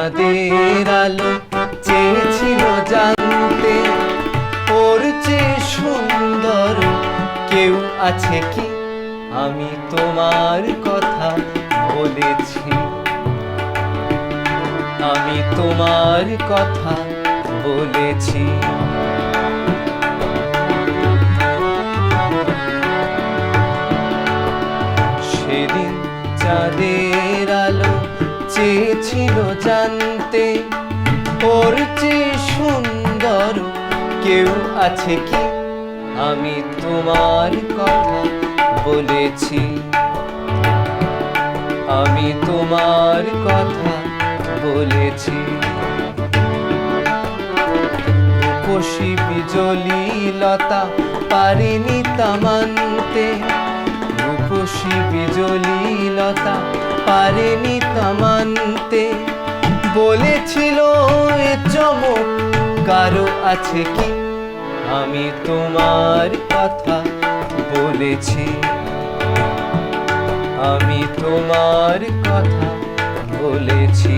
চাঁদের আলো চেয়েছিল জানতে। ওর চেয়ে সুন্দর কেউ আছে কি? আমি তোমার কথা বলেছি। আমি তোমার কথা বলেছি। সেদিন চাঁদের জানতে ওর চেয়ে সুন্দর। কেউ আছে কি? আমি তোমার কথা বলেছি। আমি তোমার কথা বলেছি। রূপসী বিজলি লতা পারিনি তামান্তে রূপসী বিজলি লতা পারেনি তামান্তে বলেছিল চমক কারও আছে কি? আমি তোমার কথা বলেছি। আমি তোমার কথা বলেছি।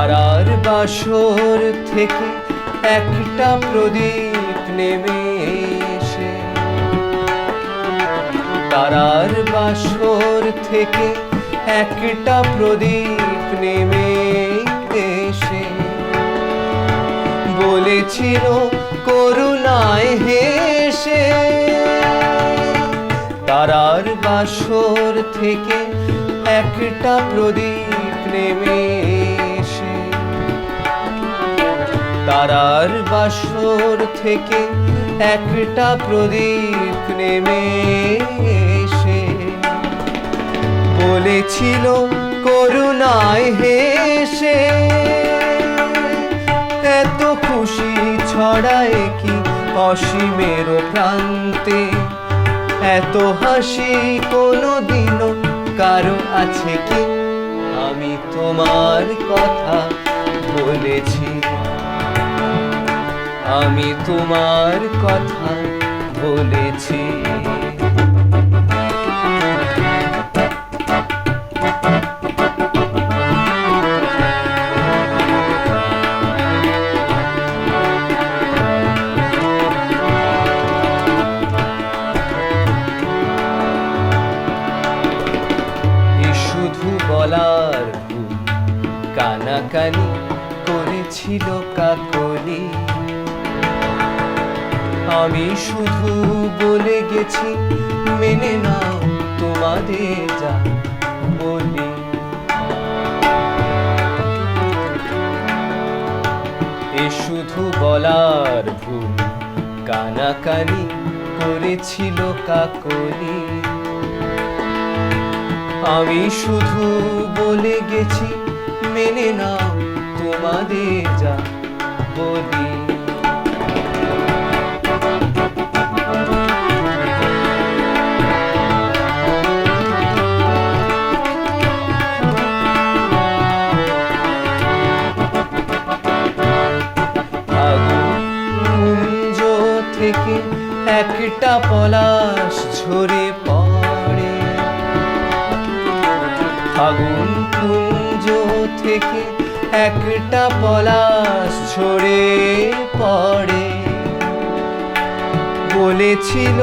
তারার বাসর থেকে একটা প্রদীপ নেমে এসে। তারার বাসর থেকে একটা প্রদীপ নেমে এসে। বলেছিল, করুণায় হেসে। তারার বাসর থেকে একটা প্রদীপ নেমে তারার বাসর থেকে একটা প্রদীপ নেমে এসে বলেছিল, করুণায় হেসে। এত খুশি ছড়ায় কি অসীমের প্রান্তে? এত হাসি কোনো দিনও কারও আছে কি? আমি তোমার কথা বলেছি। আমি তোমার কথা বলেছি। বলার কানাকানি করেছিল কাকলি। আমি শুধু বলে গেছি, মেনে নাও তোমাদের যা বলি। এ শুধু বলার ভুল, কানাকানি করেছিল কাকলি। আমি শুধু বলে গেছি, মেনে নাও তোমাদের যা বলি। একটা পলাশ ঝরে পড়ে। আগুন কুঞ্জ থেকে একটা পলাশ ঝরে পড়ে। বলেছিল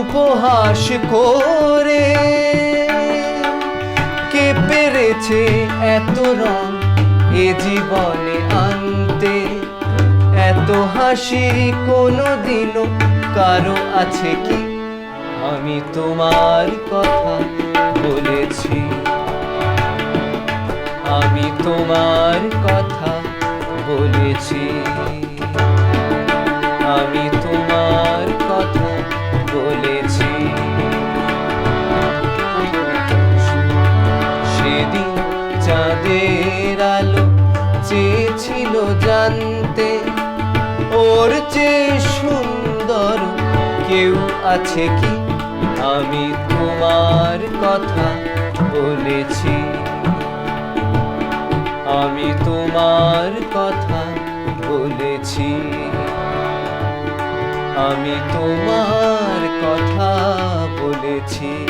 উপহাস করে, কে পেরেছে এত রং এ জীবনে আনতে? এত হাসি কোনো দিনও কারও আছে কি? আমি তোমার কথা বলেছি। আমি তোমার কথা বলেছি। আমি তোমার কথা বলেছি। সেদিন চাঁদের আলো চেয়েছিল জানতে। ওর চেয়ে কেউ আছে কি? আমি তোমার কথা বলেছি। আমি তোমার কথা বলেছি। আমি তোমার কথা বলেছি।